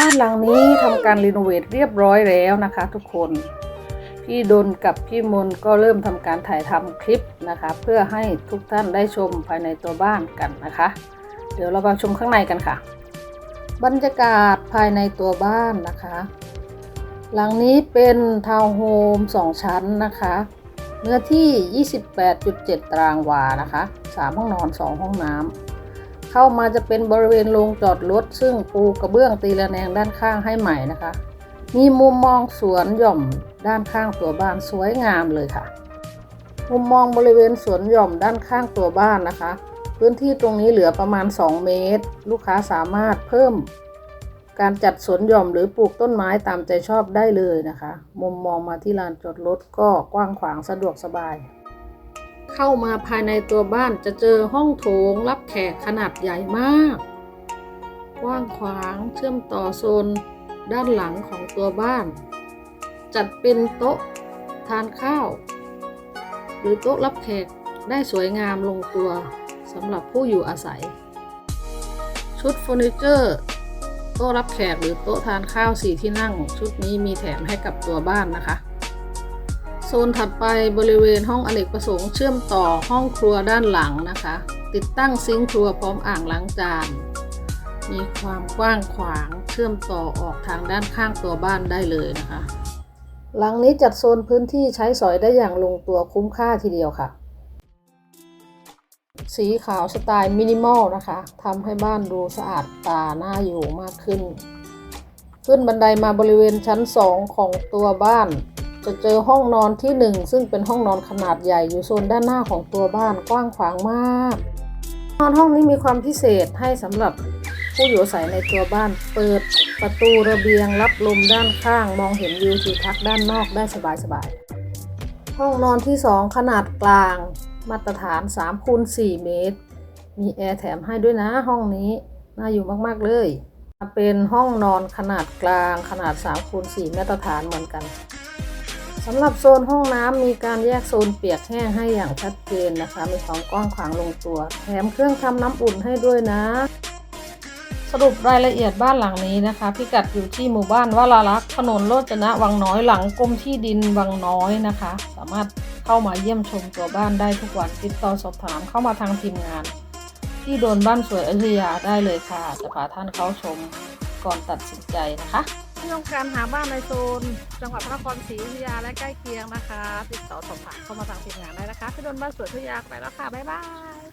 บ้านหลังนี้ทำการรีโนเวทเรียบร้อยแล้วนะคะทุกคน พี่ดนกับพี่มนก็เริ่มทำการถ่ายทำคลิปนะคะ เพื่อให้ทุกท่านได้ชมภายในตัวบ้านกันนะคะ เดี๋ยวเรามาชมข้างในกันค่ะ บรรยากาศภายในตัวบ้านนะคะ หลังนี้เป็นทาวน์โฮม2 ชั้นนะคะ เนื้อที่ 28.7 ตารางวานะคะ 3 ห้องนอน 2 ห้องน้ำ เข้ามาจะเป็นบริเวณโรงจอดรถ ซึ่งปูกระเบื้องตีระแนงด้านข้างให้ใหม่นะคะ มีมุมมองสวนหย่อมด้านข้างตัวบ้านสวยงามเลยค่ะ มุมมองบริเวณสวนหย่อมด้านข้างตัวบ้านนะคะ พื้นที่ตรงนี้เหลือประมาณ 2 เมตร ลูกค้าสามารถเพิ่ม การจัดสวนหย่อมหรือปลูกต้นไม้ตามใจชอบได้เลยนะคะ มุมมองมาที่ลานจอดรถก็กว้างขวางสะดวกสบาย เข้ามาภายในตัวบ้านจะเจอห้องโถงรับแขกขนาดใหญ่มาก กว้างขวางเชื่อมต่อโซนด้านหลังของตัวบ้าน จัดเป็นโต๊ะทานข้าว หรือโต๊ะรับแขกได้สวยงามลงตัวสำหรับผู้อยู่อาศัย ชุดเฟอร์นิเจอร์โต๊ะรับแขกหรือโต๊ะทานข้าวสี่ที่นั่ง ชุดนี้มีแถมให้กับตัวบ้านนะคะ โซนถัดไปบริเวณห้องอเนกประสงค์เชื่อมต่อห้องครัวด้านหลังนะคะ ติดตั้งซิงค์ครัวพร้อมอ่างล้างจาน มีความกว้างขวางเชื่อมต่อออกทางด้านข้างตัวบ้านได้เลยนะคะ หลังนี้จัดโซนพื้นที่ใช้สอยได้อย่างลงตัวคุ้มค่าทีเดียวค่ะ สีขาวสไตล์มินิมอลนะคะทำให้บ้านดูสะอาดตาหน่าอยู่มากขึ้น ขึ้นบันไดมาบริเวณชั้น 2 ของตัวบ้าน จะเจอห้องนอนที่ 1 ซึ่งเป็นห้องนอนขนาดใหญ่อยู่โซนด้านหน้าของตัวบ้านกว้างขวางมากนอนห้องนี้มีความพิเศษให้สำหรับผู้อยู่อาศัยในตัวบ้าน เปิดประตูระเบียงรับลมด้านข้าง มองเห็นวิวทิวทัศน์ด้านนอกได้สบายๆห้องนอนที่ 2 ขนาดกลาง มาตรฐาน3คูณ4เมตร มีแอร์แถมให้ด้วยนะห้องนี้น่าอยู่มากๆเลยเป็นห้องนอนขนาดกลางขนาด3คูณ4มาตรฐานเหมือนกัน สำหรับโซนห้องน้ำมีการแยกโซนเปียกแห้งให้อย่างชัดเจนนะคะ มีความกว้างขวางลงตัวแถมเครื่องทำน้ำอุ่นให้ด้วยนะ สรุปรายละเอียดบ้านหลังนี้นะคะ พิกัดอยู่ที่หมู่บ้านวลาลักษ์ถนนโรจนะวังน้อยหลังกรมที่ดินวังน้อยนะคะ สามารถเข้ามาเยี่ยมชมตัวบ้านได้ทุกวันติดต่อสอบถามเข้ามาทางทีมงาน ที่โดนบ้านสวยอยุธยาได้เลยค่ะ จะพาท่านเข้าชมก่อนตัดสินใจนะคะ ที่ต้องการหาบ้านในโซน จังหวัดพระนครศรีอยุธยาและใกล้เคียงนะคะ ติดต่อสอบถามเข้ามาทางทีมงานได้นะคะพี่ดนบ้านสวยทุยาไปแล้วค่ะ บ๊ายบาย